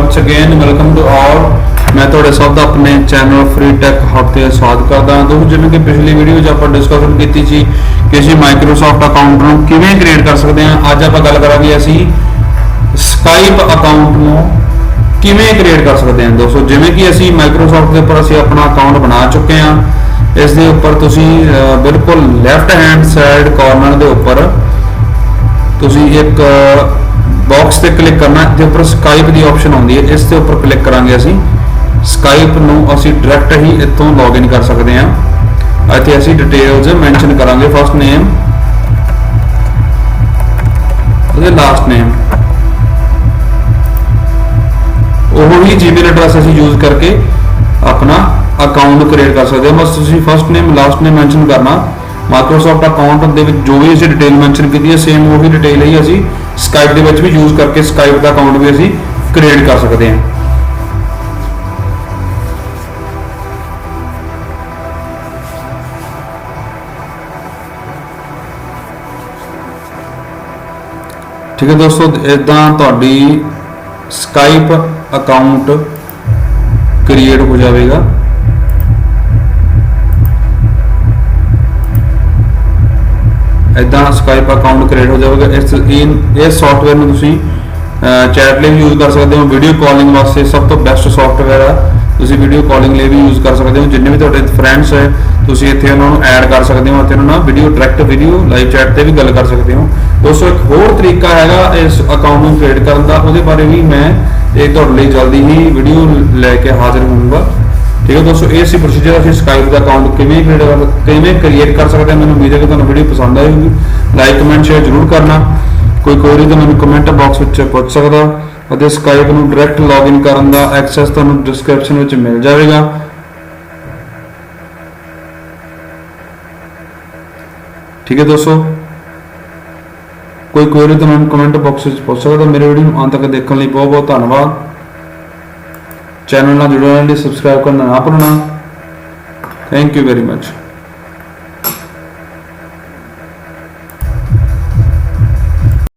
once again, welcome to all. ਮੈਂ ਤੁਹਾਡੇ ਸਭ ਦਾ ਆਪਣੇ ਚੈਨਲ ਫ੍ਰੀ ਟੈਕ ਹਬ ਤੇ ਸਵਾਗਤ ਕਰਦਾ ਹਾਂ। ਦੋਸਤੋ ਜਿਵੇਂ ਕਿ ਪਿਛਲੀ ਵੀਡੀਓ 'ਚ ਆਪਾਂ ਡਿਸਕਸ਼ਨ ਕੀਤੀ ਸੀ ਕਿ ਅਸੀਂ ਮਾਈਕਰੋਸਾਫਟ ਅਕਾਊਂਟ ਨੂੰ ਕਿਵੇਂ ਕ੍ਰੀਏਟ ਕਰ ਸਕਦੇ ਹਾਂ। ਅੱਜ ਆਪਾਂ ਗੱਲ ਕਰਾਂਗੇ ਅਸੀਂ ਸਕਾਈਪ ਅਕਾਊਂਟ ਨੂੰ ਕਿਵੇਂ ਕ੍ਰੀਏਟ ਕਰ ਸਕਦੇ ਹਾਂ ਦੋਸਤੋ। ਜਿਵੇਂ ਕਿ ਅਸੀਂ ਮਾਈਕਰੋਸਾਫਟ ਦੇ ਉੱਪਰ ਅਸੀਂ ਆਪਣਾ ਅਕਾਊਂਟ ਬਣਾ ਚੁੱਕੇ ਹਾਂ। ਇਸ ਦੇ ਉੱਪਰ ਤੁਸੀਂ ਬਿਲਕੁਲ ਲੈਫਟ ਹੈਂਡ ਸਾਈਡ ਕਾਰਨਰ ਦੇ ਉੱਪਰ ਤੁਸੀਂ ਇੱਕ ਬਾਕਸ ਤੇ ਕਲਿੱਕ ਕਰਨਾ ਤੇ ਉੱਪਰ ਸਕਾਈਪ ਦੀ ਆਪਸ਼ਨ ਆਉਂਦੀ ਹੈ, ਇਸ ਦੇ ਉੱਪਰ ਕਲਿੱਕ ਕਰਾਂਗੇ ਅਸੀਂ। ਸਕਾਈਪ ਨੂੰ ਅਸੀਂ ਡਾਇਰੈਕਟ ਹੀ ਇੱਥੋਂ ਲੌਗਇਨ ਕਰ ਸਕਦੇ ਹਾਂ। ਇੱਥੇ ਅਸੀਂ ਡਿਟੇਲਸ ਮੈਂਸ਼ਨ ਕਰਾਂਗੇ ਫਸਟ ਨੇਮ ਉਹਦੇ ਲਾਸਟ ਨੇਮ ਉਹ ਹੀ ਜੀਮੇਲ ਐਡਰੈਸ ਅਸੀਂ ਯੂਜ਼ ਕਰਕੇ ਆਪਣਾ ਅਕਾਊਂਟ ਕ੍ਰੀਏਟ ਕਰ ਸਕਦੇ ਹਾਂ। ਬਸ ਤੁਸੀਂ first name last name mention ਕਰਨਾ। ਮਾਈਕਰੋਸਾਫਟ ਅਕਾਊਂਟ ਦੇ ਵਿੱਚ ਜੋ ਵੀ ਅਸੀਂ ਡਿਟੇਲ ਮੈਂਸ਼ਨ ਕੀਤੀ ਹੈ ਸੇਮ ਉਹ ਹੀ ਡਿਟੇਲ ਹੀ ਅਸੀਂ ਸਕਾਈਪ ਦੇ ਵਿੱਚ ਵੀ ਯੂਜ਼ ਕਰਕੇ ਸਕਾਈਪ ਦਾ ਅਕਾਊਂਟ ਵੀ ਅਸੀਂ ਕ੍ਰੀਏਟ ਕਰ ਸਕਦੇ ਹਾਂ। ਠੀਕ ਹੈ ਦੋਸਤੋ ਇਦਾਂ ਤੁਹਾਡੀ ਸਕਾਈਪ ਅਕਾਊਂਟ ਕ੍ਰੀਏਟ ਹੋ ਜਾਵੇਗਾ। ਇਦਾਂ ਸਕਾਈਪ ਅਕਾਊਂਟ ਕ੍ਰੀਏਟ ਹੋ ਜਾਵੇਗਾ। ਇਸ ਇਹ ਇਸ ਸੌਫਟਵੇਅਰ ਨੂੰ ਤੁਸੀਂ ਚੈਟ ਲਈ ਵੀ ਯੂਜ਼ ਕਰ ਸਕਦੇ ਹੋ। ਵੀਡੀਓ ਕਾਲਿੰਗ ਵਾਸਤੇ ਸਭ ਤੋਂ ਬੈਸਟ ਸੌਫਟਵੇਅਰ ਆ। ਤੁਸੀਂ ਵੀਡੀਓ ਕਾਲਿੰਗ ਲਈ ਵੀ ਯੂਜ਼ ਕਰ ਸਕਦੇ ਹੋ। ਜਿੰਨੇ ਵੀ ਤੁਹਾਡੇ ਫਰੈਂਡਸ ਹੈ, ਤੁਸੀਂ ਇੱਥੇ ਉਹਨਾਂ ਨੂੰ ਐਡ ਕਰ ਸਕਦੇ ਹੋ ਅਤੇ ਉਹਨਾਂ ਨਾਲ video direct video live chat ਤੇ ਵੀ ਗੱਲ ਕਰ ਸਕਦੇ ਹੋ। ਦੋਸਤੋ, ਇੱਕ ਹੋਰ ਤਰੀਕਾ ਹੈਗਾ ਇਸ ਅਕਾਊਂਟ ਨੂੰ ਕ੍ਰੀਏਟ ਕਰਨ ਦਾ। ਉਹਦੇ ਬਾਰੇ ਵੀ ਮੈਂ ਇਹ ਤੁਹਾਡੇ ਲਈ ਜਲਦੀ ਹੀ ਵੀਡੀਓ ਲੈ ਕੇ ਹਾਜ਼ਰ ਹੋਊਂਗਾ। ਠੀਕ ਹੈ ਦੋਸਤੋ, ਇਹ ਸੀ ਪ੍ਰੋਸੀਜਰ ਅਸੀਂ ਸਕਾਈਪ ਦਾ ਅਕਾਊਂਟ ਕਿਵੇਂ ਕ੍ਰੀਏਟ ਕਰ ਕਿਵੇਂ ਕ੍ਰੀਏਟ ਕਰ ਸਕਦੇ ਹਾਂ? ਮੈਨੂੰ ਉਮੀਦ ਹੈ ਕਿ ਤੁਹਾਨੂੰ ਵੀਡੀਓ ਪਸੰਦ ਆਈ ਹੋਵੇਗੀ ਲਾਈਕ ਕਮੈਂਟ ਸ਼ੇਅਰ ਜ਼ਰੂਰ ਕਰਨਾ। ਕੋਈ ਕੁਐਰੀ ਤਾਂ ਮੈਨੂੰ ਕਮੈਂਟ ਬਾਕਸ ਵਿੱਚ ਪੁੱਛ ਸਕਦਾ। ਅਤੇ ਸਕਾਈਪ ਨੂੰ ਡਾਇਰੈਕਟ ਲੌਗਇਨ ਕਰਨ ਦਾ ਐਕਸੈਸ ਤੁਹਾਨੂੰ ਡਿਸਕ੍ਰਿਪਸ਼ਨ ਵਿੱਚ ਮਿਲ ਜਾਵੇਗਾ। ਠੀਕ ਹੈ ਦੋਸਤੋ? ਕੋਈ ਕੁਐਰੀ ਤਾਂ ਮੈਨੂੰ ਕਮੈਂਟ ਬਾਕਸ ਵਿੱਚ ਪੁੱਛ ਸਕਦਾ। ਮੇਰੇ ਵੀਡੀਓ ਨੂੰ ਅੰਤ ਤੱਕ ਦੇਖਣ ਲਈ ਬਹੁਤ ਬਹੁਤ ਧੰਨਵਾਦ। ਚੈਨਲ ਨਾਲ ਜੁੜਨ ਲਈ ਸਬਸਕ੍ਰਾਈਬ ਕਰਨਾ ਨਾ ਭੁੱਲਣਾ ਥੈਂਕ ਯੂ ਵੈਰੀ ਮਚ